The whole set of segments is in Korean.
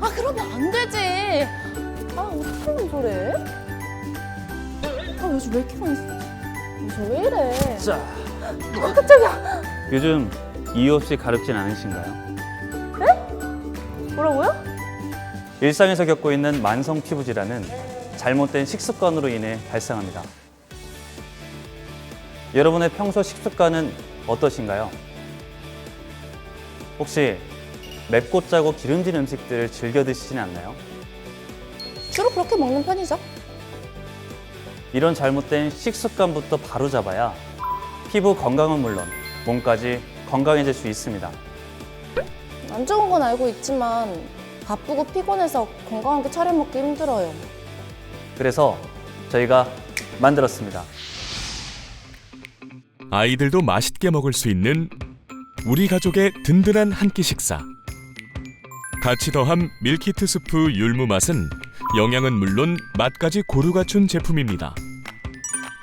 아 그러면 안 되지. 아 어떻게 저래? 아 요즘 왜 이렇게 많이 써? 요즘 왜 이래? 자, 아 깜짝이야. 요즘 이유 없이 가렵진 않으신가요? 뭐라고요? 일상에서 겪고 있는 만성 피부 질환은 잘못된 식습관으로 인해 발생합니다. 여러분의 평소 식습관은 어떠신가요? 혹시 맵고 짜고 기름진 음식들을 즐겨 드시진 않나요? 주로 그렇게 먹는 편이죠. 이런 잘못된 식습관부터 바로잡아야 피부 건강은 물론 몸까지 건강해질 수 있습니다. 안 좋은 건 알고 있지만 바쁘고 피곤해서 건강하게 차려 먹기 힘들어요. 그래서 저희가 만들었습니다. 아이들도 맛있게 먹을 수 있는 우리 가족의 든든한 한 끼 식사. 같이 더한 밀키트 스프 율무 맛은 영양은 물론 맛까지 고루 갖춘 제품입니다.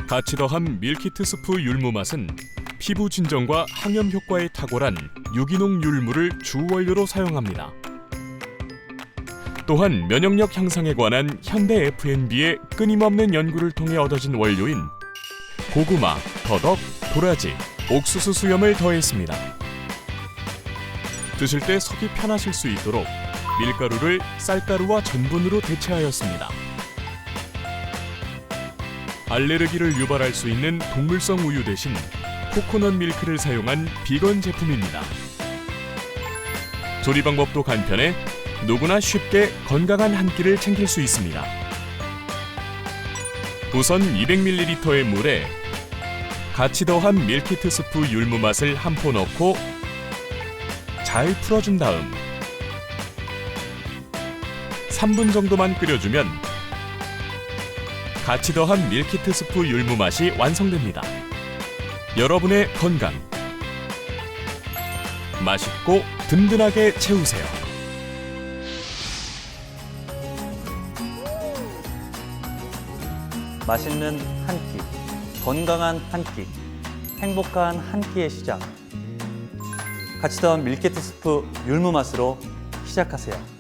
같이 더한 밀키트 스프 율무 맛은 피부 진정과 항염 효과에 탁월한 유기농 율무를 주 원료로 사용합니다. 또한 면역력 향상에 관한 현대 F&B의 끊임없는 연구를 통해 얻어진 원료인 고구마, 더덕, 도라지, 옥수수 수염을 더했습니다. 드실 때 속이 편하실 수 있도록 밀가루를 쌀가루와 전분으로 대체하였습니다. 알레르기를 유발할 수 있는 동물성 우유 대신 코코넛 밀크를 사용한 비건 제품입니다. 조리 방법도 간편해 누구나 쉽게 건강한 한 끼를 챙길 수 있습니다. 우선 200ml의 물에 같이 더한 밀키트 스프 율무 맛을 한 포 넣고 잘 풀어준 다음 3분 정도만 끓여주면 같이 더한 밀키트 스프 율무 맛이 완성됩니다. 여러분의 건강 맛있고 든든하게 채우세요. 맛있는 한 끼, 건강한 한 끼, 행복한 한 끼의 시작. 같이 더한 밀키트 스프 율무 맛으로 시작하세요.